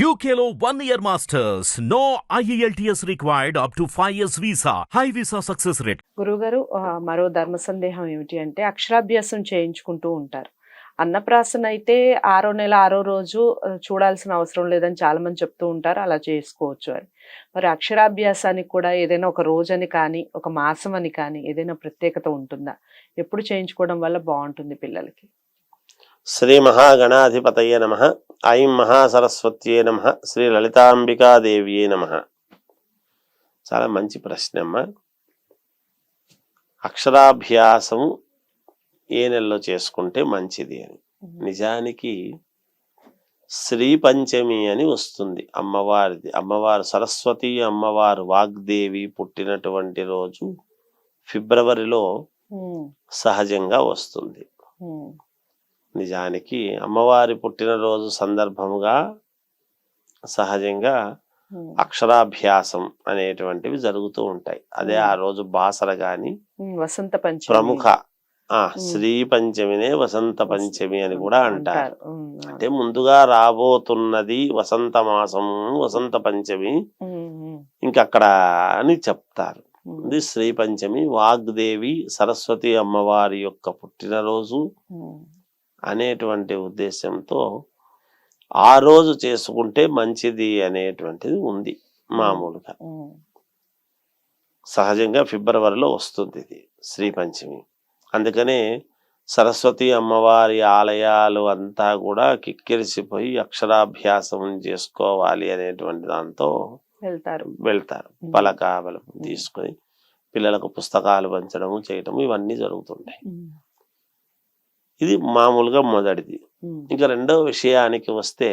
యూకేలో one year masters no IELTS required up to five years visa high visa success rate గురుగారు మరో ధర్మ సందేహం ఏమిటి అంటే అక్షరాభ్యాసం చేయించుకుంటూ ఉంటారు. అన్నప్రాసన అయితే ఆరో నెల ఆరో రోజు చూడాల్సిన అవసరం లేదని చాలా మంది చెప్తూ ఉంటారు. అలా చేసుకోవచ్చు అని. మరి అక్షరాభ్యాసానికి కూడా ఏదైనా ఒక రోజని కానీ ఒక మాసం అని కానీ ఏదైనా ప్రత్యేకత ఉంటుందా? ఎప్పుడు చేయించుకోవడం వల్ల బాగుంటుంది పిల్లలకి? శ్రీ మహాగణాధిపతయే నమ. ఐం మహాసరస్వత్యే నమ. శ్రీ లలితాంబికాదేవ్యే నమ. చాలా మంచి ప్రశ్న అమ్మ. అక్షరాభ్యాసం ఏ నెలలో చేసుకుంటే మంచిది అని. నిజానికి శ్రీ పంచమి అని వస్తుంది. అమ్మవారిది. అమ్మవారు సరస్వతి అమ్మవారు వాగ్దేవి పుట్టినటువంటి రోజు ఫిబ్రవరిలో సహజంగా వస్తుంది. నిజానికి అమ్మవారి పుట్టినరోజు సందర్భముగా సహజంగా అక్షరాభ్యాసం అనేటువంటివి జరుగుతూ ఉంటాయి. అదే ఆ రోజు బాసర గాని వసంత పంచమి. ప్రముఖ ఆ శ్రీ పంచమినే వసంత పంచమి అని కూడా అంటారు. అంటే ముందుగా రాబోతున్నది వసంత మాసం వసంత పంచమి ఉమ్, ఉమ్, ఇంకా అక్కడ అని చెప్తారు. ఇది శ్రీ పంచమి వాగ్దేవి సరస్వతి అమ్మవారి యొక్క పుట్టినరోజు. అనేటువంటి ఉద్దేశంతో ఆ రోజు చేసుకుంటే మంచిది అనేటువంటిది ఉంది మామూలుగా. సహజంగా ఫిబ్రవరిలో వస్తుంది ఇది శ్రీ పంచమి. అందుకనే సరస్వతి అమ్మవారి ఆలయాలు అంతా కూడా కిక్కిరిసిపోయి అక్షరాభ్యాసం చేసుకోవాలి అనేటువంటి దాంతో వెళ్తారు. వెళ్తారు. పలక తీసుకొని పిల్లలకు పుస్తకాలు పంచడము చేయటము ఇవన్నీ జరుగుతుంటాయి. ఇది మామూలుగా మొదటిది. ఇంకా రెండవ విషయానికి వస్తే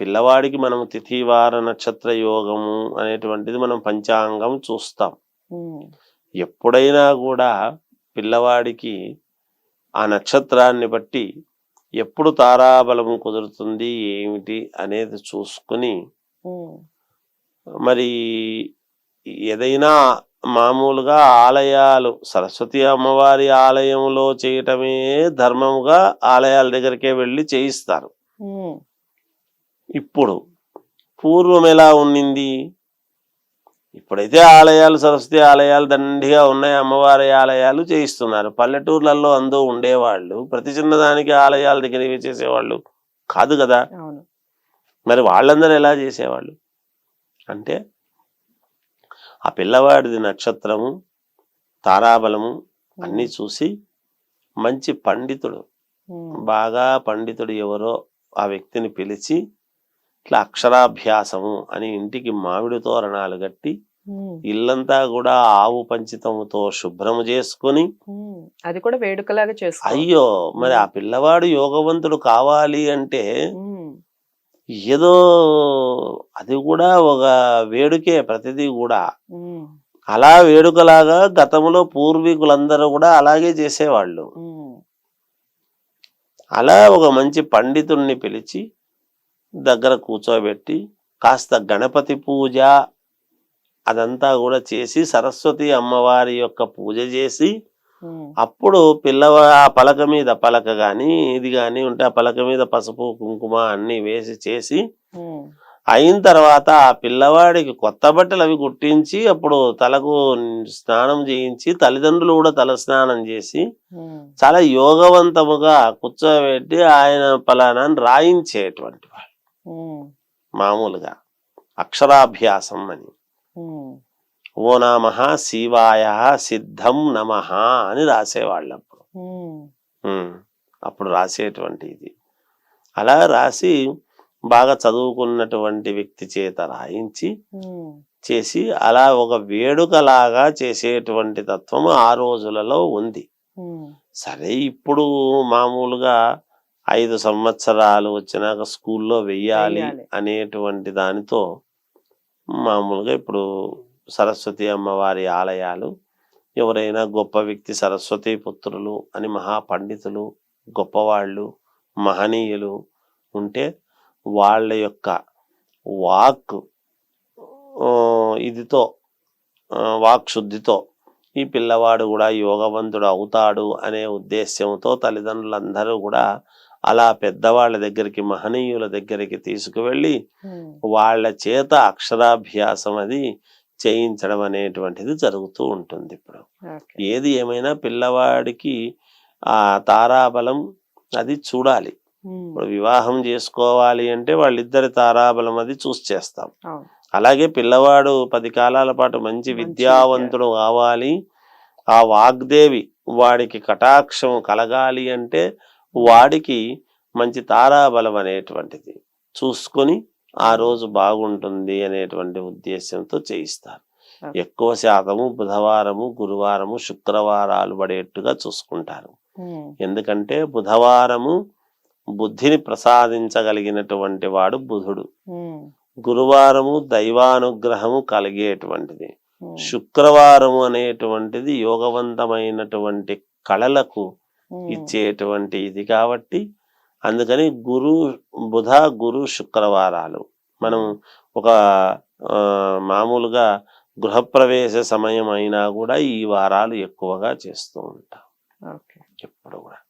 పిల్లవాడికి మనం తిథివార నక్షత్ర యోగము అనేటువంటిది మనం పంచాంగం చూస్తాం. ఎప్పుడైనా కూడా పిల్లవాడికి ఆ నక్షత్రాన్ని బట్టి ఎప్పుడు తారాబలము కుదురుతుంది ఏమిటి అనేది చూసుకుని మరి ఏదైనా మామూలుగా ఆలయాలు సరస్వతి అమ్మవారి ఆలయంలో చేయటమే ధర్మముగా ఆలయాల దగ్గరికే వెళ్ళి చేయిస్తారు. ఇప్పుడు పూర్వం ఎలా ఉండింది ఇప్పుడైతే ఆలయాలు సరస్వతి ఆలయాలు దండిగా ఉన్నాయి అమ్మవారి ఆలయాలు చేయిస్తున్నారు. పల్లెటూర్లలో అందు ఉండేవాళ్ళు ప్రతి చిన్నదానికి ఆలయాల దగ్గర చేసేవాళ్ళు కాదు కదా? మరి వాళ్ళందరూ ఎలా చేసేవాళ్ళు? అంటే ఆ పిల్లవాడిది నక్షత్రము తారాబలము అన్నీ చూసి మంచి పండితుడు. బాగా పండితుడు ఎవరో ఆ వ్యక్తిని పిలిచి ఇట్లా అక్షరాభ్యాసము అని ఇంటికి మామిడి తోరణాలు కట్టి ఇల్లంతా కూడా ఆవు పంచితముతో శుభ్రము చేసుకొని అది కూడా వేడుకలాగా చేసుకో అయ్యో మరి ఆ పిల్లవాడు యోగవంతుడు కావాలి అంటే ఏదో అది కూడా ఒక వేడుకే ప్రతిదీ కూడా. అలా వేడుకలాగా గతంలో పూర్వీకులందరూ కూడా అలాగే చేసేవాళ్ళు. అలా ఒక మంచి పండితుణ్ణి పిలిచి దగ్గర కూర్చోబెట్టి కాస్త గణపతి పూజ అదంతా కూడా చేసి సరస్వతి అమ్మవారి యొక్క పూజ చేసి అప్పుడు పిల్లవా ఆ పలక మీద పలక గాని ఇది గాని ఉంటే ఆ పలక మీద పసుపు కుంకుమ అన్ని వేసి చేసి అయిన తర్వాత ఆ పిల్లవాడికి కొత్త బట్టలు అవి కుట్టించి అప్పుడు తలకు స్నానం చేయించి తల్లిదండ్రులు కూడా తల స్నానం చేసి చాలా యోగవంతముగా కూర్చోబెట్టి ఆయన పలానా అని రాయించేటువంటి వాళ్ళు. మామూలుగా అక్షరాభ్యాసం అని. ఓ నామ శివాయ సిద్ధం నమ అని రాసేవాళ్ళు అప్పుడు అప్పుడు రాసేటువంటి ఇది. అలా రాసి బాగా చదువుకున్నటువంటి వ్యక్తి చేత రాయించి చేసి అలా ఒక వేడుకలాగా చేసేటువంటి తత్వం ఆ రోజులలో ఉంది. సరే ఇప్పుడు మామూలుగా ఐదు సంవత్సరాలు వచ్చినాక స్కూల్లో వెయ్యాలి. అనేటువంటి దానితో మామూలుగా ఇప్పుడు సరస్వతి అమ్మవారి ఆలయాలు ఎవరైనా గొప్ప వ్యక్తి సరస్వతి పుత్రులు అని మహాపండితులు గొప్పవాళ్ళు మహనీయులు ఉంటే వాళ్ళ యొక్క వాక్ ఇదితో వాక్ శుద్ధితో ఈ పిల్లవాడు కూడా యోగవంతుడు అవుతాడు అనే ఉద్దేశ్యంతో తల్లిదండ్రులందరూ కూడా అలా పెద్దవాళ్ళ దగ్గరికి మహనీయుల దగ్గరికి తీసుకువెళ్ళి వాళ్ళ చేత అక్షరాభ్యాసం అది చేయించడం అనేటువంటిది జరుగుతూ ఉంటుంది ఇప్పుడు. ఏది ఏమైనా పిల్లవాడికి ఆ తారాబలం అది చూడాలి. ఇప్పుడు వివాహం చేసుకోవాలి అంటే వాళ్ళిద్దరి తారాబలం అది చూసి చేస్తాం. అలాగే పిల్లవాడు పది కాలాల పాటు మంచి విద్యావంతుడు కావాలి. ఆ వాగ్దేవి వాడికి కటాక్షం కలగాలి అంటే వాడికి మంచి తారాబలం అనేటువంటిది చూసుకొని ఆ రోజు బాగుంటుంది అనేటువంటి ఉద్దేశంతో చేయిస్తారు. ఎక్కువ శాతము బుధవారము గురువారము శుక్రవారాలు పడేట్టుగా చూసుకుంటారు. ఎందుకంటే బుధవారము బుద్ధిని ప్రసాదించగలిగినటువంటి వాడు బుధుడు. గురువారము దైవానుగ్రహము కలిగేటువంటిది. శుక్రవారము అనేటువంటిది యోగవంతమైనటువంటి కళలకు ఇచ్చేటువంటి ఇది కాబట్టి అందుకని గురు బుధ గురు శుక్రవారాలు. మనం ఒక మామూలుగా గృహప్రవేశ సమయం అయినా కూడా ఈ వారాలు ఎక్కువగా చేస్తూ ఉంటాం. ఎప్పుడు కూడా.